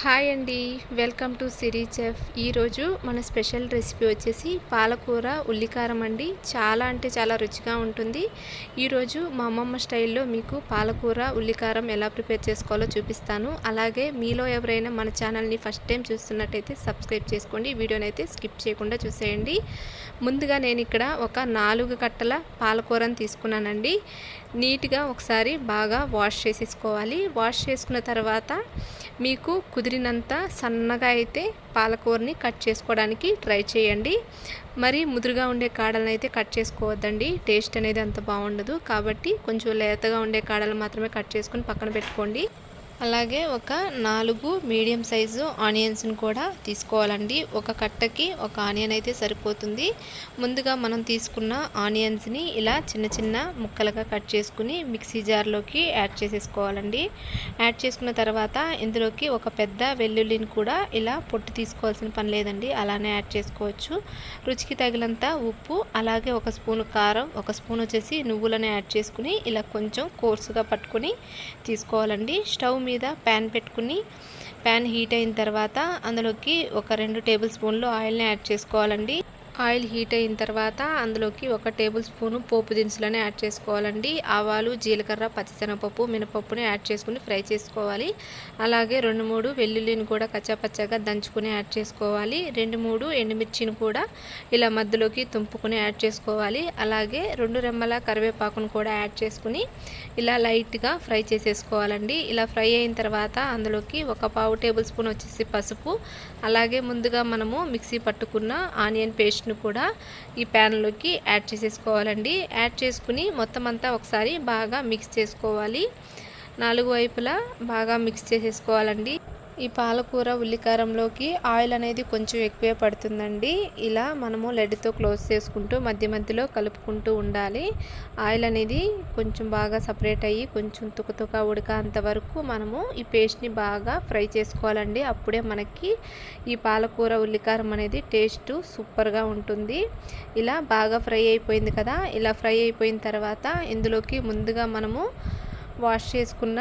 Hi అండి. Welcome to Siri chef ఈరోజు మన స్పెషల్ రెసిపీ వచ్చేసి పాలకూర ఉల్లికారం అండి. చాలా అంటే చాలా రుచిగా ఉంటుంది. ఈరోజు మా అమ్మమ్మ స్టైల్లో మీకు పాలకూర ఉల్లికారం ఎలా ప్రిపేర్ చేసుకోవాలో చూపిస్తాను. అలాగే మీలో ఎవరైనా మన ఛానల్ని ఫస్ట్ టైం చూస్తున్నట్టయితే సబ్స్క్రైబ్ చేసుకోండి. వీడియోని అయితే స్కిప్ చేయకుండా చూసేయండి. ముందుగా నేను ఇక్కడ ఒక నాలుగు కట్టల పాలకూరను తీసుకున్నానండి. నీట్గా ఒకసారి బాగా వాష్ చేసేసుకోవాలి. వాష్ చేసుకున్న తర్వాత మీకు కుదిరినంత సన్నగా అయితే పాలకూరని కట్ చేసుకోవడానికి ట్రై చేయండి. మరి ముదురుగా ఉండే కాడలను అయితే కట్ చేసుకోవద్దండి. టేస్ట్ అనేది అంత బాగుండదు. కాబట్టి కొంచెం లేతగా ఉండే కాడలు మాత్రమే కట్ చేసుకొని పక్కన పెట్టుకోండి. అలాగే ఒక నాలుగు మీడియం సైజు ఆనియన్స్ని కూడా తీసుకోవాలండి. ఒక కట్టకి ఒక ఆనియన్ అయితే సరిపోతుంది. ముందుగా మనం తీసుకున్న ఆనియన్స్ని ఇలా చిన్న చిన్న ముక్కలుగా కట్ చేసుకుని మిక్సీ జార్లోకి యాడ్ చేసేసుకోవాలండి. యాడ్ చేసుకున్న తర్వాత ఇందులోకి ఒక పెద్ద వెల్లుల్లిని కూడా ఇలా పొట్టు తీసుకోవాల్సిన పని లేదండి. అలానే యాడ్ చేసుకోవచ్చు. రుచికి తగినంత ఉప్పు అలాగే ఒక స్పూన్ కారం ఒక స్పూన్ వచ్చేసి నువ్వులను యాడ్ చేసుకుని ఇలా కొంచెం కోర్సుగా పట్టుకొని తీసుకోవాలండి. స్టవ్ మీద ప్యాన్ పెట్టుకుని ప్యాన్ హీట్ అయిన తర్వాత అందులోకి ఒక రెండు టేబుల్ స్పూన్లు ఆయిల్ని యాడ్ చేసుకోవాలండి. ఆయిల్ హీట్ అయిన తర్వాత అందులోకి ఒక టేబుల్ స్పూను పోపు దినుసులని యాడ్ చేసుకోవాలండి. ఆవాలు జీలకర్ర పచ్చిశనగపప్పు మినపప్పుని యాడ్ చేసుకుని ఫ్రై చేసుకోవాలి. అలాగే రెండు మూడు వెల్లుల్లిని కూడా కచ్చాపచ్చాగా దంచుకుని యాడ్ చేసుకోవాలి. రెండు మూడు ఎండుమిర్చిని కూడా ఇలా మధ్యలోకి తుంపుకుని యాడ్ చేసుకోవాలి. అలాగే రెండు రెమ్మల కరివేపాకును కూడా యాడ్ చేసుకుని ఇలా లైట్గా ఫ్రై చేసేసుకోవాలండి. ఇలా ఫ్రై అయిన తర్వాత అందులోకి ఒక పావు టేబుల్ స్పూన్ వచ్చేసి పసుపు. అలాగే ముందుగా మనము మిక్సీ పట్టుకున్న ఆనియన్ పేస్ట్ పేస్ట్ను కూడా ఈ ప్యాన్లోకి యాడ్ చేసేసుకోవాలండి. యాడ్ చేసుకుని మొత్తం అంతా ఒకసారి బాగా మిక్స్ చేసుకోవాలి. నాలుగు వైపులా బాగా మిక్స్ చేసేసుకోవాలండి. ఈ పాలకూర ఉల్లికారంలోకి ఆయిల్ అనేది కొంచెం ఎక్కువే పడుతుందండి. ఇలా మనము లెడ్తో క్లోజ్ చేసుకుంటూ మధ్య మధ్యలో కలుపుకుంటూ ఉండాలి. ఆయిల్ అనేది కొంచెం బాగా సపరేట్ అయ్యి కొంచెం తుకతుక ఉడక అంతవరకు మనము ఈ పేస్ట్ని బాగా ఫ్రై చేసుకోవాలండి. అప్పుడే మనకి ఈ పాలకూర ఉల్లికారం అనేది టేస్ట్ సూపర్గా ఉంటుంది. ఇలా బాగా ఫ్రై అయిపోయింది కదా ఇలా ఫ్రై అయిపోయిన తర్వాత ఇందులోకి ముందుగా మనము వాష్ చేసుకున్న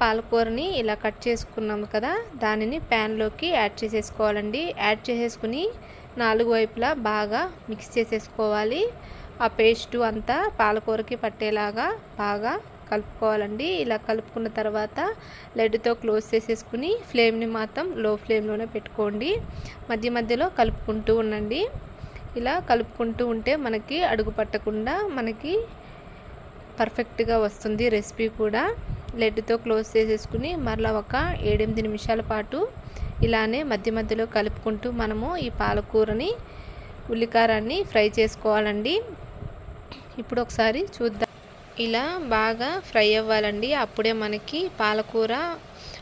పాలకూరని ఇలా కట్ చేసుకున్నాం కదా దానిని ప్యాన్లోకి యాడ్ చేసేసుకోవాలండి. యాడ్ చేసేసుకుని నాలుగు వైపులా బాగా మిక్స్ చేసేసుకోవాలి. ఆ పేస్టు అంతా పాలకూరకి పట్టేలాగా బాగా కలుపుకోవాలండి. ఇలా కలుపుకున్న తర్వాత లెడ్తో క్లోజ్ చేసేసుకుని ఫ్లేమ్ని మాత్రం లో ఫ్లేమ్లోనే పెట్టుకోండి. మధ్య మధ్యలో కలుపుకుంటూ ఉండండి. ఇలా కలుపుకుంటూ ఉంటే మనకి అడుగు పట్టకుండా మనకి పర్ఫెక్ట్గా వస్తుంది రెసిపీ కూడా. లెడ్తో క్లోజ్ చేసేసుకుని మరలా ఒక ఏడెనిమిది నిమిషాల పాటు ఇలానే మధ్య మధ్యలో కలుపుకుంటూ మనము ఈ పాలకూరని ఉల్లికారాన్ని ఫ్రై చేసుకోవాలండి. ఇప్పుడు ఒకసారి చూద్దాం. ఇలా బాగా ఫ్రై అవ్వాలండి. అప్పుడే మనకి పాలకూర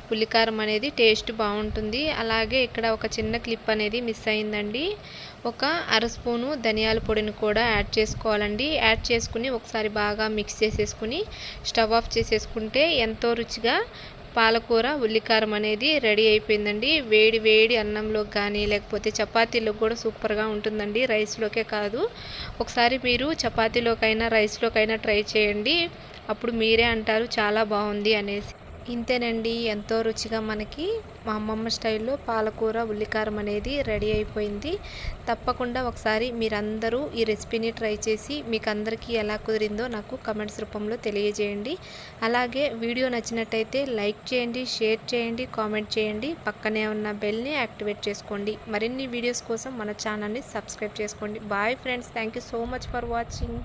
పులికారం అనేది టేస్ట్ బాగుంటుంది. అలాగే ఇక్కడ ఒక చిన్న క్లిప్ అనేది మిస్ అయిందండి. ఒక అర స్పూను ధనియాల పొడిని కూడా యాడ్ చేసుకోవాలండి. యాడ్ చేసుకుని ఒకసారి బాగా మిక్స్ చేసేసుకుని స్టవ్ ఆఫ్ చేసేసుకుంటే ఎంతో రుచిగా పాలకూర ఉల్లికారం అనేది రెడీ అయిపోయిందండి. వేడి వేడి అన్నంలో కానీ లేకపోతే చపాతీలో కూడా సూపర్గా ఉంటుందండి. రైస్లోకే కాదు. ఒకసారి మీరు చపాతీలోకైనా రైస్లోకైనా ట్రై చేయండి. అప్పుడు మీరే అంటారు చాలా బాగుంది అనేసి. ఇంతేనండి ఎంతో రుచిగా మనకి మా అమ్మమ్మ స్టైల్లో పాలకూర ఉల్లికారం అనేది రెడీ అయిపోయింది. తప్పకుండా ఒకసారి మీరందరూ ఈ రెసిపీని ట్రై చేసి మీకు అందరికీ ఎలా కుదిరిందో నాకు కమెంట్స్ రూపంలో తెలియజేయండి. అలాగే వీడియో నచ్చినట్టయితే లైక్ చేయండి షేర్ చేయండి కామెంట్ చేయండి. పక్కనే ఉన్న బెల్ని యాక్టివేట్ చేసుకోండి. మరిన్ని వీడియోస్ కోసం మన ఛానల్ని సబ్స్క్రైబ్ చేసుకోండి. Bye friends thank so much for watching.